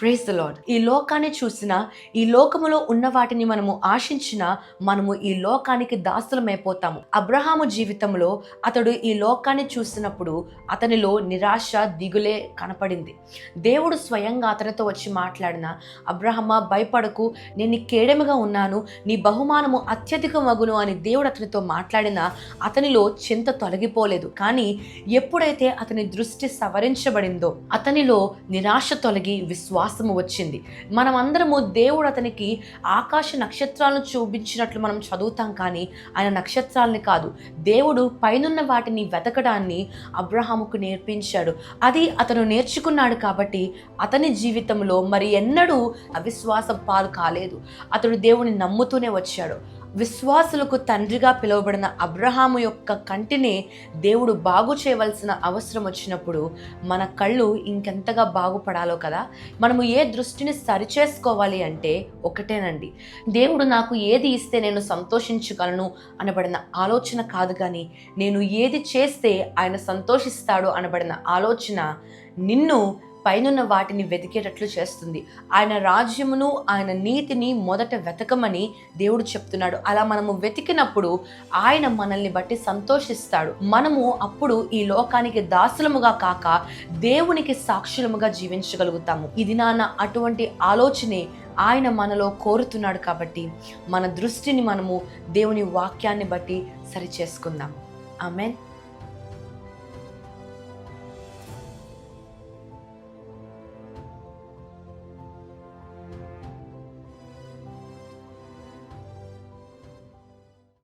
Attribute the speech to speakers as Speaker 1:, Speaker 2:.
Speaker 1: Praise the lord ఈ లోకాన్ని చూసిన ఈ లోకములో ఉన్న వాటిని మనము ఆశించిన మనము ఈ లోకానికి దాసులమైపోతాము. అబ్రహాము జీవితంలో అతడు ఈ లోకాన్ని చూసినప్పుడు అతనిలో నిరాశ దిగులే కనపడింది. దేవుడు స్వయంగా అతనితో వచ్చి మాట్లాడిన అబ్రహమ భయపడకు. నేను కేడెముగా ఉన్నాను. నీ బహుమానము అత్యధిక మగును అని దేవుడు అతనితో మాట్లాడిన అతనిలో చింత తొలగిపోలేదు. కానీ ఎప్పుడైతే అతని దృష్టి సవరించబడిందో అతనిలో నిరాశ తొలగి విశ్వాసము వచ్చింది. మనమందరము దేవుడు అతనికి ఆకాశ నక్షత్రాలను చూపించినట్లు మనం చదువుతాం కానీ ఆయన నక్షత్రాలని కాదు. దేవుడు పైనున్న వాటిని వెతకడాన్ని అబ్రహాముకు నేర్పించాడు. అది అతను నేర్చుకున్నాడు కాబట్టి అతని జీవితంలో మరి ఎన్నడూ అవిశ్వాసం పాలు కాలేదు. అతడు దేవుని నమ్ముతూనే వచ్చాడు. విశ్వాసులకు తండ్రిగా పిలువబడిన అబ్రహాము యొక్క కంటిని దేవుడు బాగు చేయవలసిన అవసరం వచ్చినప్పుడు మన కళ్ళు ఇంకెంతగా బాగుపడాలో కదా? మనము ఏ దృష్టిని సరిచేసుకోవాలి అంటే ఒకటేనండి. దేవుడు నాకు ఏది ఇస్తే నేను సంతోషించగలను అనబడిన ఆలోచన కాదు కానీ నేను ఏది చేస్తే ఆయన సంతోషిస్తాడు అనబడిన ఆలోచన నిన్ను పైనున్న వాటిని వెతికేటట్లు చేస్తుంది. ఆయన రాజ్యమును ఆయన నీతిని మొదట వెతకమని దేవుడు చెప్తున్నాడు. అలా మనము వెతికినప్పుడు ఆయన మనల్ని బట్టి సంతోషిస్తాడు. మనము అప్పుడు ఈ లోకానికి దాసులముగా కాక దేవునికి సాక్షులముగా జీవించగలుగుతాము. ఇది నాన్న అటువంటి ఆలోచనే ఆయన మనలో కోరుతున్నాడు కాబట్టి మన దృష్టిని మనము దేవుని వాక్యాన్ని బట్టి సరిచేసుకుందాం. ఆమెన్.